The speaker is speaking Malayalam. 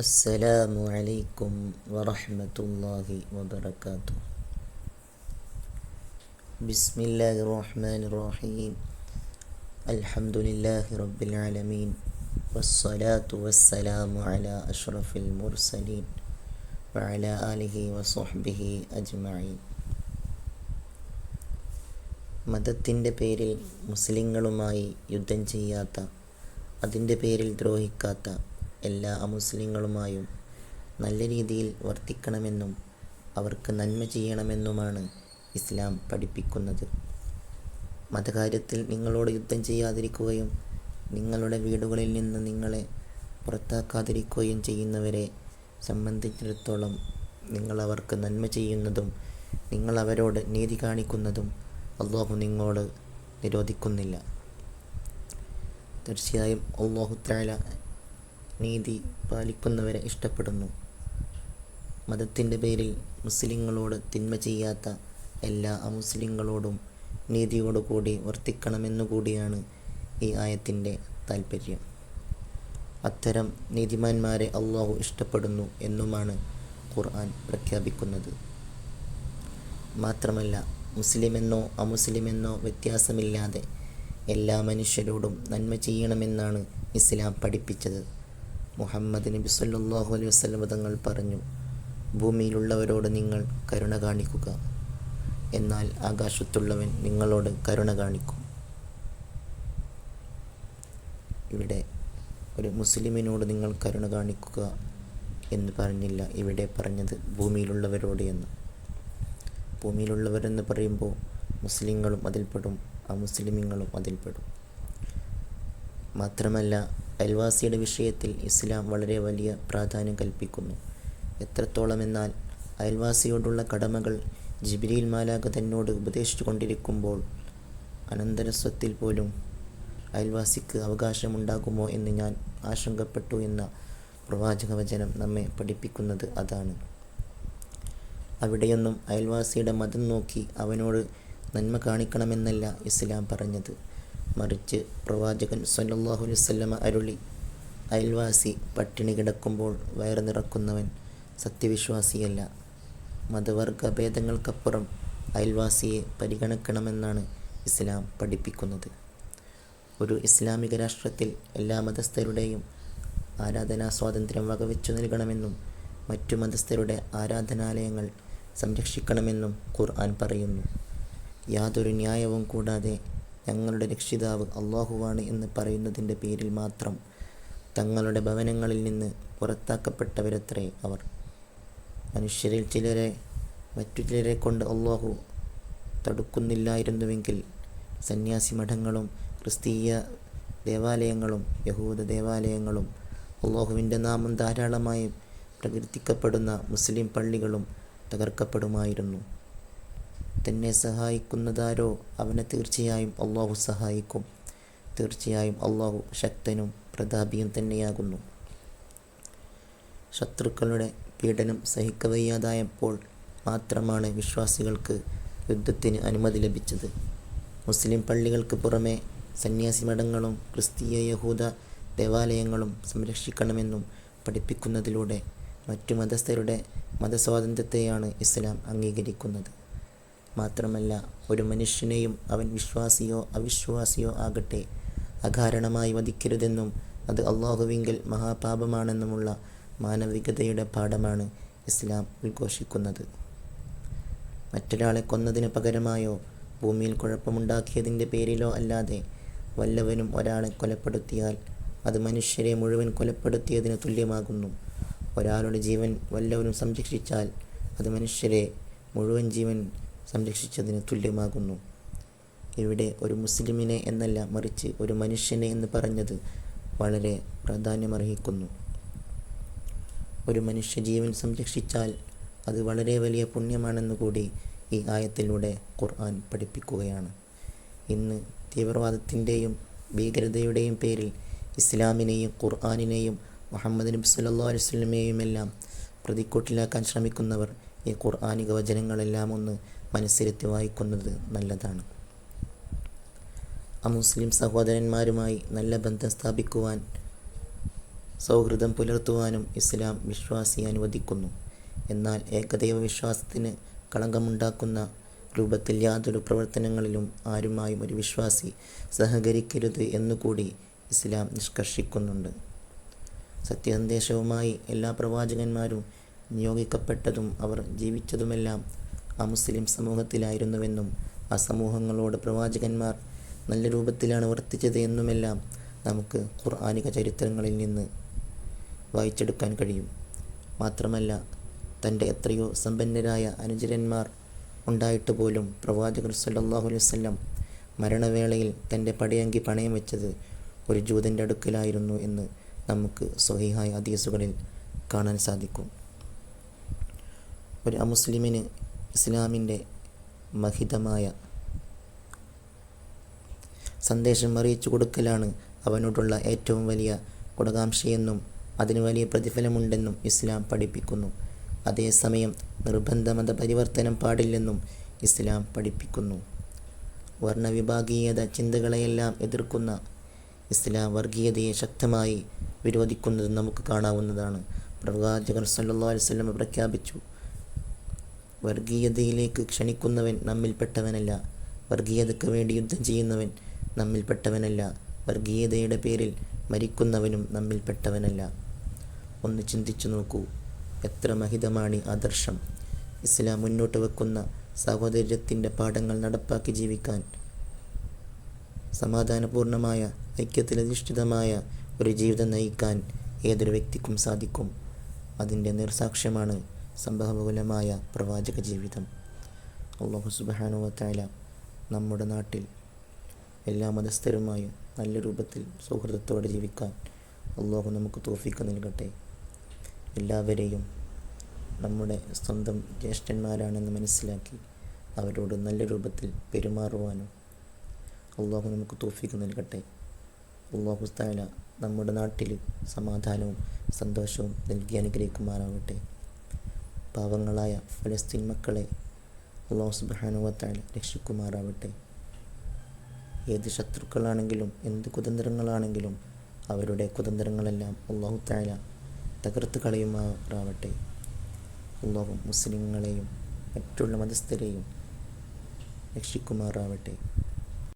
അസ്സലാമു അലൈക്കും വറഹ്മത്തുള്ളാഹി വബർക്കാത്തു ബിസ്മില്ലാഹി റഹ്മാനിർ റഹീം. അൽഹംദുലില്ലാഹി റബ്ബിൽ ആലമീൻ. വസ്സലാത്തു വസ്സലാമു അലാ അഷ്റഫിൽ മുർസലീൻ. വഅല ആലിഹി വസഹ്ബിഹി അജ്മഈൻ. മതത്തിന്റെ പേരിൽ മുസ്ലിങ്ങളുമായി യുദ്ധം ചെയ്യാത്ത അതിന്റെ പേരിൽ ദ്രോഹിക്കാത്ത എല്ലാ അമുസ്ലിങ്ങളുമായും നല്ല രീതിയിൽ വർത്തിക്കണമെന്നും അവർക്ക് നന്മ ചെയ്യണമെന്നുമാണ് ഇസ്ലാം പഠിപ്പിക്കുന്നത്. മതകാര്യത്തിൽ നിങ്ങളോട് യുദ്ധം ചെയ്യാതിരിക്കുകയും നിങ്ങളുടെ വീടുകളിൽ നിന്ന് നിങ്ങളെ പുറത്താക്കാതിരിക്കുകയും ചെയ്യുന്നവരെ സംബന്ധിച്ചിടത്തോളം നിങ്ങൾ അവർക്ക് നന്മ ചെയ്യുന്നതും നിങ്ങൾ അവരോട് നീതി കാണിക്കുന്നതും അള്ളാഹു നിങ്ങളോട് നിരോധിക്കുന്നില്ല. തീർച്ചയായും അള്ളാഹു താല നീതി പാലിക്കുന്നവരെ ഇഷ്ടപ്പെടുന്നു. മതത്തിന്റെ പേരിൽ മുസ്ലിങ്ങളോട് തിന്മ ചെയ്യാത്ത എല്ലാ അമുസ്ലിങ്ങളോടും നീതിയോടുകൂടി വർത്തിക്കണമെന്നു കൂടിയാണ് ഈ ആയത്തിന്റെ താല്പര്യം അത്തരം നീതിമാന്മാരെ അള്ളാഹു ഇഷ്ടപ്പെടുന്നു എന്നുമാണ് ഖുർആൻ പ്രഖ്യാപിക്കുന്നത്. മാത്രമല്ല മുസ്ലിമെന്നോ അമുസ്ലിമെന്നോ വ്യത്യാസമില്ലാതെ എല്ലാ മനുഷ്യരോടും നന്മ ചെയ്യണമെന്നാണ് ഇസ്ലാം പഠിപ്പിച്ചത്. മുഹമ്മദ് നബി സല്ലാഹു അലൈഹി വസല്ലം തങ്ങൾ പറഞ്ഞു ഭൂമിയിലുള്ളവരോട് നിങ്ങൾ കരുണ കാണിക്കുക. എന്നാൽ ആകാശത്തുള്ളവൻ നിങ്ങളോട് കരുണ കാണിക്കും. ഇവിടെ ഒരു മുസ്ലിമിനോട് നിങ്ങൾ കരുണ കാണിക്കുക എന്ന് പറഞ്ഞില്ല. ഇവിടെ പറഞ്ഞത് ഭൂമിയിലുള്ളവരോട് എന്ന്. ഭൂമിയിലുള്ളവരെന്ന് പറയുമ്പോൾ മുസ്ലിങ്ങളും അതിൽപ്പെടും അമുസ്ലിമിങ്ങളും അതിൽപ്പെടും. മാത്രമല്ല അയൽവാസിയുടെ വിഷയത്തിൽ ഇസ്ലാം വളരെ വലിയ പ്രാധാന്യം കൽപ്പിക്കുന്നു. എത്രത്തോളം എന്നാൽ അയൽവാസിയോടുള്ള കടമകൾ ജിബിരിയിൽ മാലാഖ തന്നോട് ഉപദേശിച്ചു കൊണ്ടിരിക്കുമ്പോൾ അനന്തരസ്വത്തിൽ പോലും അയൽവാസിക്ക് അവകാശമുണ്ടാകുമോ എന്ന് ഞാൻ ആശങ്കപ്പെട്ടു എന്ന പ്രവാചക വചനം നമ്മെ പഠിപ്പിക്കുന്നത് അതാണ്. അവിടെയൊന്നും അയൽവാസിയുടെ മതം നോക്കി അവനോട് നന്മ കാണിക്കണമെന്നല്ല ഇസ്ലാം പറഞ്ഞത്. മറിച്ച് പ്രവാചകൻ സല്ലല്ലാഹു അലൈഹി വസല്ലമ അരുളി അയൽവാസി പട്ടിണി കിടക്കുമ്പോൾ വയറ് നിറക്കുന്നവൻ സത്യവിശ്വാസിയല്ല. മതവർഗ ഭേദങ്ങൾക്കപ്പുറം അയൽവാസിയെ പരിഗണിക്കണമെന്നാണ് ഇസ്ലാം പഠിപ്പിക്കുന്നത്. ഒരു ഇസ്ലാമിക രാഷ്ട്രത്തിൽ എല്ലാ മതസ്ഥരുടെയും ആരാധനാ സ്വാതന്ത്ര്യം വകവെച്ചു നൽകണമെന്നും മറ്റു മതസ്ഥരുടെ ആരാധനാലയങ്ങൾ സംരക്ഷിക്കണമെന്നും ഖുർആൻ പറയുന്നു. യാതൊരു ന്യായവും കൂടാതെ ഞങ്ങളുടെ രക്ഷിതാവ് അള്ളാഹുവാണ് എന്ന് പറയുന്നതിന്റെ പേരിൽ മാത്രം തങ്ങളുടെ ഭവനങ്ങളിൽ നിന്ന് പുറത്താക്കപ്പെട്ടവരത്രേ അവർ. മനുഷ്യരിൽ ചിലരെ മറ്റു ചിലരെ കൊണ്ട് അള്ളാഹു തടുക്കുന്നില്ലായിരുന്നുവെങ്കിൽ സന്യാസി മഠങ്ങളും ക്രിസ്തീയ ദേവാലയങ്ങളും യഹൂദ ദേവാലയങ്ങളും അള്ളാഹുവിന്റെ നാമം ധാരാളമായി പ്രകീർത്തിക്കപ്പെടുന്ന മുസ്ലിം പള്ളികളും തകർക്കപ്പെടുമായിരുന്നു. തന്നെ സഹായിക്കുന്നതാരോ അവനെ തീർച്ചയായും അള്ളാഹു സഹായിക്കും. തീർച്ചയായും അള്ളാഹു ശക്തനും പ്രതാപിയും തന്നെയാകുന്നു. ശത്രുക്കളുടെ പീഡനം സഹിക്കവയ്യാതായപ്പോൾ മാത്രമാണ് വിശ്വാസികൾക്ക് യുദ്ധത്തിന് അനുമതി ലഭിച്ചത്. മുസ്ലിം പള്ളികൾക്ക് പുറമെ സന്യാസി മഠങ്ങളും ക്രിസ്തീയ യഹൂദ ദേവാലയങ്ങളും സംരക്ഷിക്കണമെന്നും പഠിപ്പിക്കുന്നതിലൂടെ മറ്റു മതസ്ഥരുടെ മതസ്വാതന്ത്ര്യത്തെയാണ് ഇസ്ലാം അംഗീകരിക്കുന്നത്. മാത്രമല്ല ഒരു മനുഷ്യനെയും അവൻ വിശ്വാസിയോ അവിശ്വാസിയോ ആകട്ടെ അകാരണമായി വധിക്കരുതെന്നും അത് അള്ളാഹുവിങ്കിൽ മഹാപാപമാണെന്നുമുള്ള മാനവികതയുടെ പാഠമാണ് ഇസ്ലാം ഉദ്ഘോഷിക്കുന്നത്. മറ്റൊരാളെ കൊന്നതിന് പകരമായോ ഭൂമിയിൽ കുഴപ്പമുണ്ടാക്കിയതിന്റെ പേരിലോ അല്ലാതെ വല്ലവനും ഒരാളെ കൊലപ്പെടുത്തിയാൽ അത് മനുഷ്യരെ മുഴുവൻ കൊലപ്പെടുത്തിയതിന് തുല്യമാകുന്നു. ഒരാളുടെ ജീവൻ വല്ലവനും സംരക്ഷിച്ചാൽ അത് മനുഷ്യരെ മുഴുവൻ ജീവൻ സംരക്ഷിച്ചതിന് തുല്യമാകുന്നു. ഇവിടെ ഒരു മുസ്ലിമിനെ എന്നല്ല മറിച്ച് ഒരു മനുഷ്യനെ എന്ന് പറഞ്ഞത് വളരെ പ്രാധാന്യമർഹിക്കുന്നു. ഒരു മനുഷ്യ ജീവൻ സംരക്ഷിച്ചാൽ അത് വളരെ വലിയ പുണ്യമാണെന്ന് കൂടി ഈ ആയത്തിലൂടെ ഖുർആൻ പഠിപ്പിക്കുകയാണ്. ഇന്ന് തീവ്രവാദത്തിന്റെയും ഭീകരതയുടെയും പേരിൽ ഇസ്ലാമിനെയും ഖുർആാനിനെയും മുഹമ്മദ് നബി സല്ലാ എല്ലാം പ്രതിക്കൂട്ടിലാക്കാൻ ശ്രമിക്കുന്നവർ ഈ ഖുർആാനിക വചനങ്ങളെല്ലാം ഒന്ന് മനസ്സിരുത്തി വായിക്കുന്നത് നല്ലതാണ്. അമുസ്ലിം സഹോദരന്മാരുമായി നല്ല ബന്ധം സ്ഥാപിക്കുവാൻ സൗഹൃദം പുലർത്തുവാനും ഇസ്ലാം വിശ്വാസി അനുവദിക്കുന്നു. എന്നാൽ ഏകദൈവ വിശ്വാസത്തിന് കളങ്കമുണ്ടാക്കുന്ന രൂപത്തിൽ യാതൊരു പ്രവർത്തനങ്ങളിലും ആരുമായും ഒരു വിശ്വാസി സഹകരിക്കരുത് എന്നുകൂടി ഇസ്ലാം നിഷ്കർഷിക്കുന്നുണ്ട്. സത്യസന്ദേശവുമായി എല്ലാ പ്രവാചകന്മാരും നിയോഗിക്കപ്പെട്ടതും അവർ ജീവിച്ചതുമെല്ലാം ആ മുസ്ലിം സമൂഹത്തിലായിരുന്നുവെന്നും ആ സമൂഹങ്ങളോട് പ്രവാചകന്മാർ നല്ല രൂപത്തിലാണ് വർത്തിച്ചത് എന്നുമെല്ലാം നമുക്ക് ഖുർആാനിക ചരിത്രങ്ങളിൽ നിന്ന് വായിച്ചെടുക്കാൻ കഴിയും. മാത്രമല്ല തന്റെ എത്രയോ സമ്പന്നരായ അനുചരന്മാർ ഉണ്ടായിട്ട് പോലും പ്രവാചകർ സല്ലാഹു അലൈഹി വസല്ലം മരണവേളയിൽ തന്റെ പടയങ്കി പണയം വെച്ചത് ഒരു ജൂതന്റെ അടുക്കലായിരുന്നു എന്ന് നമുക്ക് സ്വഹിഹായ ഹദീസുകളിൽ കാണാൻ സാധിക്കും. ഒരു അമുസ്ലിമിന് ഇസ്ലാമിന്റെ മഹിതമായ സന്ദേശം അറിയിച്ചു കൊടുക്കലാണ് അവനോടുള്ള ഏറ്റവും വലിയ ഗുണകാംക്ഷയെന്നും അതിന് വലിയ പ്രതിഫലമുണ്ടെന്നും ഇസ്ലാം പഠിപ്പിക്കുന്നു. അതേസമയം നിർബന്ധ മത പരിവർത്തനം പാടില്ലെന്നും ഇസ്ലാം പഠിപ്പിക്കുന്നു. വർണവിഭാഗീയത ചിന്തകളെയെല്ലാം എതിർക്കുന്ന ഇസ്ലാം വർഗീയതയെ ശക്തമായി വിരോധിക്കുന്നത് നമുക്ക് കാണാവുന്നതാണ്. പ്രവാചകർ സല്ലല്ലാഹു അലൈഹി വസല്ലം പ്രഖ്യാപിച്ചു വർഗീയതയിലേക്ക് ക്ഷണിക്കുന്നവൻ നമ്മിൽപ്പെട്ടവനല്ല. വർഗീയതയ്ക്ക് വേണ്ടി യുദ്ധം ചെയ്യുന്നവൻ നമ്മിൽപ്പെട്ടവനല്ല. വർഗീയതയുടെ പേരിൽ മരിക്കുന്നവനും നമ്മിൽപ്പെട്ടവനല്ല. ഒന്ന് ചിന്തിച്ചു നോക്കൂ. എത്ര മഹിതമാണ് ആദർശം. ഇസ്ലാം മുന്നോട്ട് വെക്കുന്ന സഹോദര്യത്തിന്റെ പാഠങ്ങൾ നടപ്പാക്കി ജീവിക്കാൻ സമാധാനപൂർണമായ ഐക്യത്തിലധിഷ്ഠിതമായ ഒരു ജീവിതം നയിക്കാൻ ഏതൊരു വ്യക്തിക്കും സാധിക്കും? അതിന്റെ നിർസാക്ഷ്യമാണ് സംഭവബഹുലമായ പ്രവാചക ജീവിതം. അള്ളാഹു സുബാനുവത്തായ നമ്മുടെ നാട്ടിൽ എല്ലാ മതസ്ഥരുമായും നല്ല രൂപത്തിൽ സൗഹൃദത്തോടെ ജീവിക്കാൻ അള്ളാഹു നമുക്ക് തോഫിക്ക് നൽകട്ടെ. എല്ലാവരെയും നമ്മുടെ സ്വന്തം ജ്യേഷ്ഠന്മാരാണെന്ന് മനസ്സിലാക്കി അവരോട് നല്ല രൂപത്തിൽ പെരുമാറുവാനും അള്ളാഹു നമുക്ക് തോഫിക്ക് നൽകട്ടെ. അള്ളാഹു താല നമ്മുടെ നാട്ടിൽ സമാധാനവും സന്തോഷവും നൽകി അനുഗ്രഹിക്കുമാറാവട്ടെ. പാവങ്ങളായ ഫലസ്തീൻ മക്കളെ അള്ളാഹു സുബാനുവത്താൽ രക്ഷിക്കുമാറാവട്ടെ. ഏത് ശത്രുക്കളാണെങ്കിലും എന്ത് കുതന്ത്രങ്ങളാണെങ്കിലും അവരുടെ കുതന്ത്രങ്ങളെല്ലാം അള്ളാഹു താല തകർത്ത് കളയുമാറാവട്ടെ. അള്ളാഹു മുസ്ലിങ്ങളെയും മറ്റുള്ള മതസ്ഥരെയും രക്ഷിക്കുമാറാവട്ടെ.